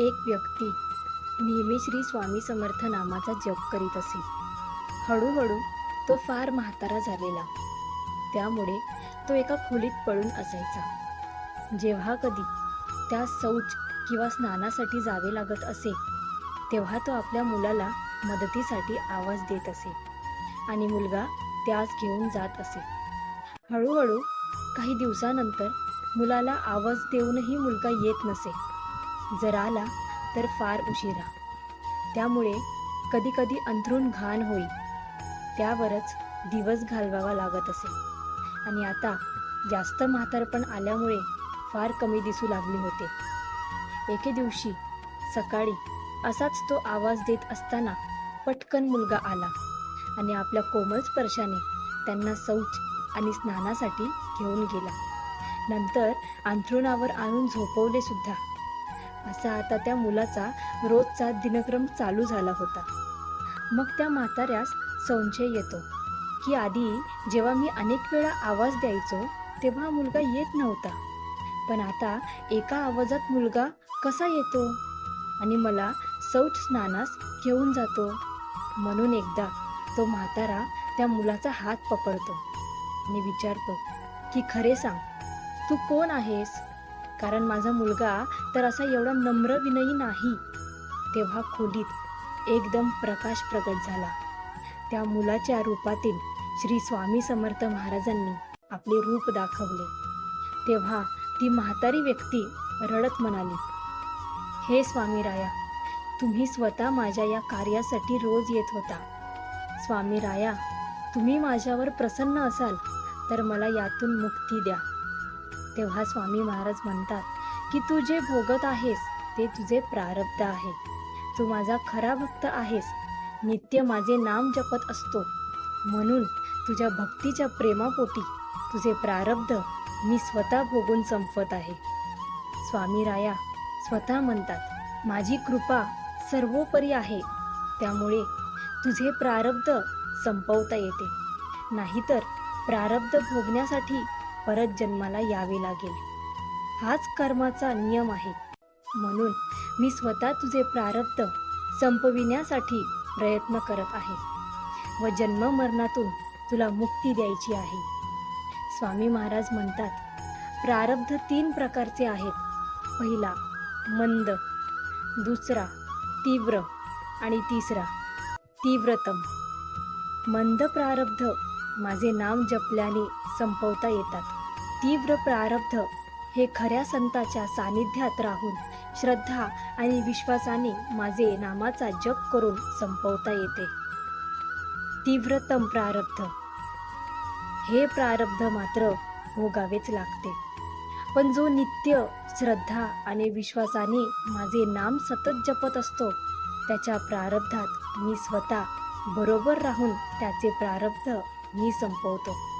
एक व्यक्ती नेहमी श्री स्वामी समर्थ नामाचा जप करीत असे. हळूहळू तो फार म्हातारा झालेला. त्यामुळे तो एका खोलीत पडून असायचा. जेव्हा कधी त्या शौच किंवा स्नानासाठी जावे लागत असे तेव्हा तो आपल्या मुलाला मदतीसाठी आवाज देत असे आणि मुलगा त्यास घेऊन जात असे. हळूहळू काही दिवसानंतर मुलाला आवाज देऊनही मुलगा येत नसे. जर आला तर फार उशिरा. त्यामुळे कधीकधी अंथरूण घाण होई त्यावरच दिवस घालवावा लागत असे. आणि आता जास्त म्हातारपण आल्यामुळे फार कमी दिसू लागले होते. एके दिवशी सकाळी असाच तो आवाज देत असताना पटकन मुलगा आला आणि आपल्या कोमल स्पर्शाने त्यांना शौच आणि स्नानासाठी घेऊन गेला. नंतर अंथरुणावर आणून झोपवले सुद्धा. असा आता त्या मुलाचा रोजचा दिनक्रम चालू झाला होता. मग त्या म्हाताऱ्यास संशय येतो की आधी जेव्हा मी अनेक वेळा आवाज द्यायचो तेव्हा मुलगा येत नव्हता. पण आता एका आवाजात मुलगा कसा येतो? आणि मला शौच स्नानास घेऊन जातो. म्हणून एकदा तो म्हातारा त्या मुलाचा हात पकडतो. आणि विचारतो की खरे सांग तू कोण आहेस? कारण माझा मुलगा तर असा एवढा नम्र विनयी नाही. तेव्हा खोलीत एकदम प्रकाश प्रगट झाला. त्या मुलाच्या रूपातील श्री स्वामी समर्थ महाराजांनी आपले रूप दाखवले. तेव्हा ती म्हातारी व्यक्ती रडत म्हणाली हे स्वामी राया तुम्ही स्वतः माझ्या या कार्यासाठी रोज येत होता. स्वामी राया तुम्ही माझ्यावर प्रसन्न असाल तर मला यातून मुक्ती द्या. तेव्हा स्वामी महाराज म्हणतात की तू जे भोगत आहेस ते तुझे प्रारब्ध आहे तू माझा खरा भक्त आहेस. नित्य माझे नाम जपत असतो. म्हणून तुझ्या भक्तीच्या प्रेमापोटी तुझे प्रारब्ध मी स्वतः भोगून संपवत आहे. स्वामी राया स्वतः म्हणतात माझी कृपा सर्वोपरी आहे. त्यामुळे तुझे प्रारब्ध संपवता येते. नाहीतर प्रारब्ध भोगण्यासाठी परत जन्माला यावे लागेल. हाच कर्माचा नियम आहे. म्हणून मी स्वतः तुझे प्रारब्ध संपविण्यासाठी प्रयत्न करत आहे व जन्म मरणातून तुला मुक्ती द्यायची आहे. स्वामी महाराज म्हणतात प्रारब्ध तीन प्रकारचे आहेत. पहिला मंद दुसरा तीव्र आणि तिसरा तीव्रतम. मंद प्रारब्ध माझे नाम जपल्याने संपवता येतात. तीव्र प्रारब्ध हे खऱ्या संताच्या सानिध्यात राहून श्रद्धा आणि विश्वासाने माझे नामाचा जप करून संपवता येते. तीव्रतम प्रारब्ध. हे प्रारब्ध मात्र भोगावेच लागते. पण जो नित्य श्रद्धा आणि विश्वासाने माझे नाम सतत जपत असतो त्याच्या प्रारब्धात मी स्वतः बरोबर राहून त्याचे प्रारब्ध मी संपवतो.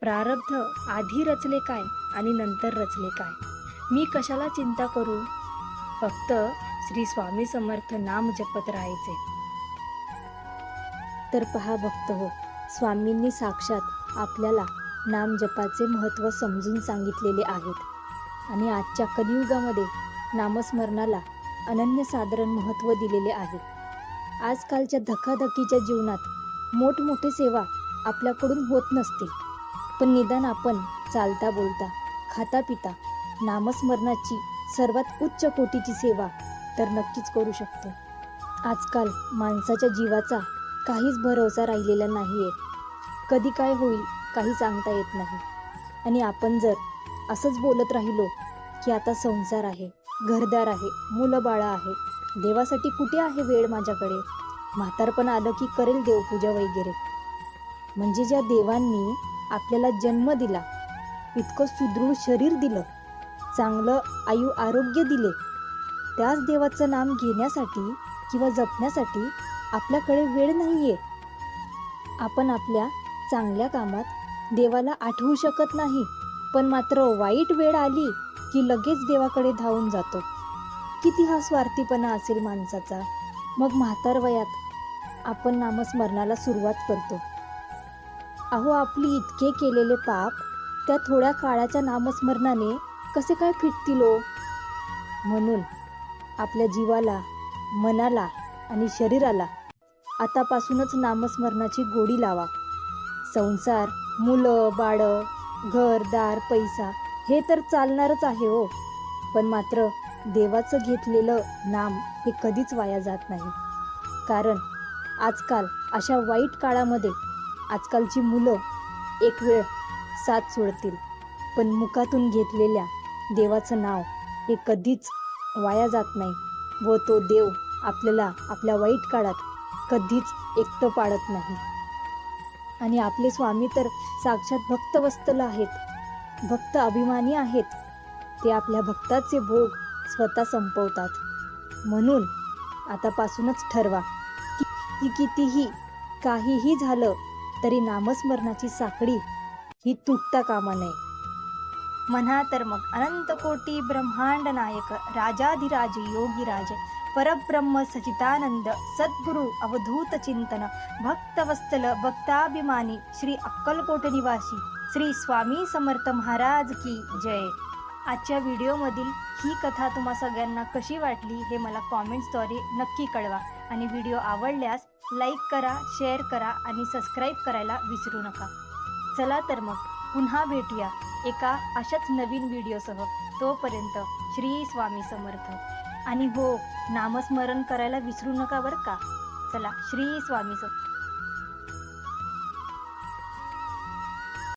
प्रारब्ध आधी रचले काय आणि नंतर रचले काय? मी कशाला चिंता करू? फक्त श्री स्वामी समर्थ नाम जपत राहायचे. तर पहा भक्त हो स्वामींनी साक्षात आपल्याला नाम जपाचे महत्त्व समजून सांगितलेले आहेत. आणि आजच्या कलियुगामध्ये नामस्मरणाला अनन्यसाधारण महत्त्व दिलेले आहे. आजकालच्या धकाधकीच्या जीवनात मोठमोठे सेवा आपल्याकडून होत नसते पण निदान आपण चालता बोलता खाता पिता नामस्मरणाची सर्वात उच्च कोटीची सेवा तर नक्कीच करू शकतो. आजकाल माणसाच्या जीवाचा काहीच भरोसा राहिलेला नाही आहे कधी काय होईल काही सांगता येत नाही. आणि आपण जर असंच बोलत राहिलो की आता संसार आहे घरदार आहे मुलं बाळं आहे देवासाठी कुठे आहे वेळ माझ्याकडे? म्हातारपण आलं की करेल देवपूजा वगैरे. म्हणजे ज्या देवांनी आपल्याला जन्म दिला. इतकं सुदृढ शरीर दिलं. चांगलं आयु आरोग्य दिले. त्याच देवाचं नाम घेण्यासाठी किंवा जपण्यासाठी आपल्याकडे वेळ नाही आहे आपण आपल्या चांगल्या कामात देवाला आठवू शकत नाही पण मात्र वाईट वेळ आली की लगेच देवाकडे धावून जातो. किती हा स्वार्थीपणा असेल माणसाचा. मग म्हातार वयात आपण नामस्मरणाला सुरुवात करतो. अहो आपली इतके केलेले पाप त्या थोड्या काळाच्या नामस्मरणाने कसे काय फिटतील ओ? म्हणून आपल्या जीवाला मनाला आणि शरीराला आतापासूनच नामस्मरणाची गोडी लावा. संसार मुलं बाळं घर दार पैसा हे तर चालणारच आहे हो पण मात्र देवाचं घेतलेलं नाम हे कधीच वाया जात नाही. कारण आजकाल अशा वाईट काळामध्ये आजकालची मुलं एक वेळ साथ सोडतील. पण मुखातून घेतलेल्या देवाचं नाव हे कधीच वाया जात नाही व तो देव आपल्याला आपल्या वाईट काळात कधीच एकटं पाडत नाही. आणि आपले स्वामी तर साक्षात भक्तवस्तल आहेत. भक्त अभिमानी आहेत. ते आपल्या भक्ताचे भोग स्वतः संपवतात. म्हणून आतापासूनच ठरवा की की कितीही काहीही झालं तरी नामस्मरणाची साखळी ही तुटता कामा नये. म्हणा तर मग अनंत कोटी ब्रह्मांड नायक राजाधिराज योगीराज परब्रह्म सचितानंद सद्गुरु अवधूत चिंतन भक्तवस्तल भक्ताभिमानी श्री अक्कलकोट निवासी श्री स्वामी समर्थ महाराज की जय. आजच्या व्हिडिओमधील ही कथा तुम्हा सगळ्यांना कशी वाटली हे मला कॉमेंट्सद्वारे नक्की कळवा. आणि व्हिडिओ आवडल्यास लाईक करा शेअर करा आणि सबस्क्राईब करायला विसरू नका. चला तर मग पुन्हा भेटूया एका अशाच नवीन व्हिडिओसह. तोपर्यंत श्री स्वामी समर्थ. आणि हो नामस्मरण करायला विसरू नका बरं का? चला श्री स्वामी समर्थ.